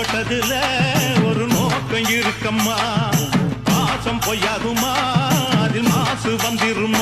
போட்டதுல ஒரு நோக்கம் இருக்கம்மா. பாசம் பொய்யாகுமா? அதில் மாசு வந்திருமா?